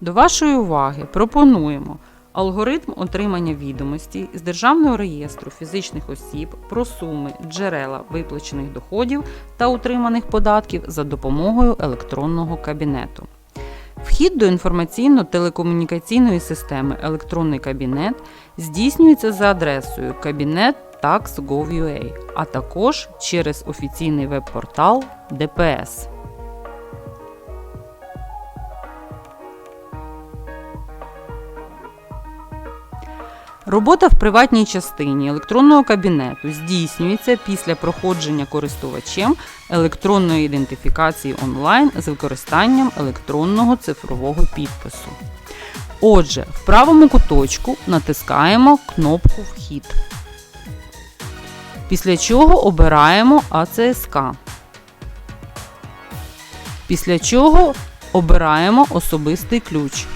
До вашої уваги пропонуємо алгоритм отримання відомостей з Державного реєстру фізичних осіб про суми, джерела виплачених доходів та утриманих податків за допомогою електронного кабінету. Вхід до інформаційно-телекомунікаційної системи Електронний кабінет здійснюється за адресою кабінет а також через офіційний веб-портал ДПС. Робота в приватній частині електронного кабінету здійснюється після проходження користувачем електронної ідентифікації онлайн з використанням електронного цифрового підпису. Отже, в правому куточку натискаємо кнопку Вхід. Після чого обираємо АЦСК. Після чого обираємо особистий ключ.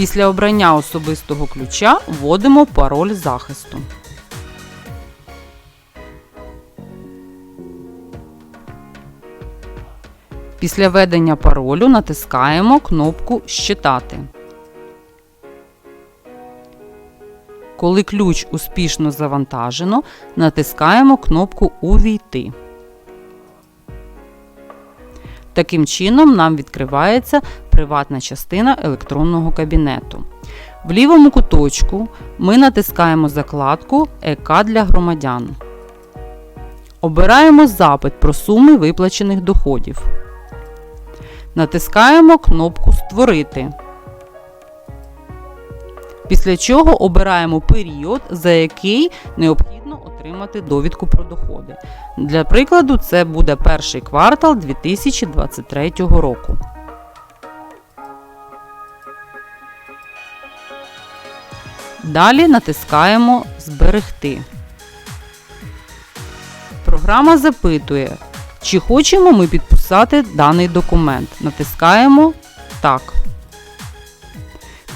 Після обрання особистого ключа вводимо пароль захисту. Після введення паролю натискаємо кнопку Щитати. Коли ключ успішно завантажено, натискаємо кнопку Увійти. Таким чином нам відкривається приватна частина електронного кабінету. В лівому куточку ми натискаємо закладку ЕК для громадян. Обираємо запит про суми виплачених доходів. Натискаємо кнопку Створити. Після чого обираємо період, за який необхідно отримати довідку про доходи. Для прикладу, це буде перший квартал 2023 року. Далі натискаємо Зберегти. Програма запитує, чи хочемо ми підписати даний документ. Натискаємо Так.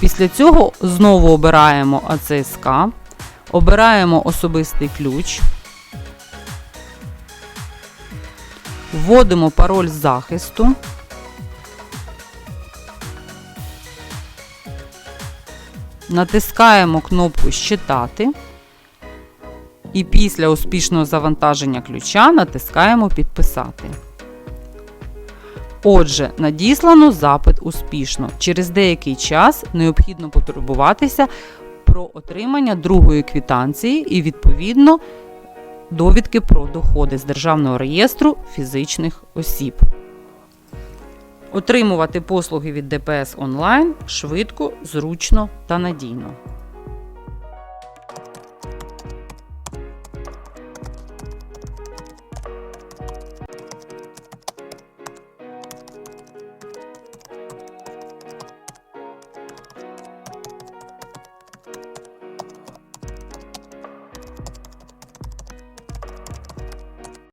Після цього знову обираємо АЦСК, обираємо особистий ключ, вводимо пароль захисту. Натискаємо кнопку Щитати. І після успішного завантаження ключа натискаємо Підписати. Отже, надіслано запит успішно. Через деякий час необхідно потурбуватися про отримання другої квітанції і, відповідно, довідки про доходи з Державного реєстру фізичних осіб. Отримувати послуги від ДПС онлайн швидко, зручно та надійно.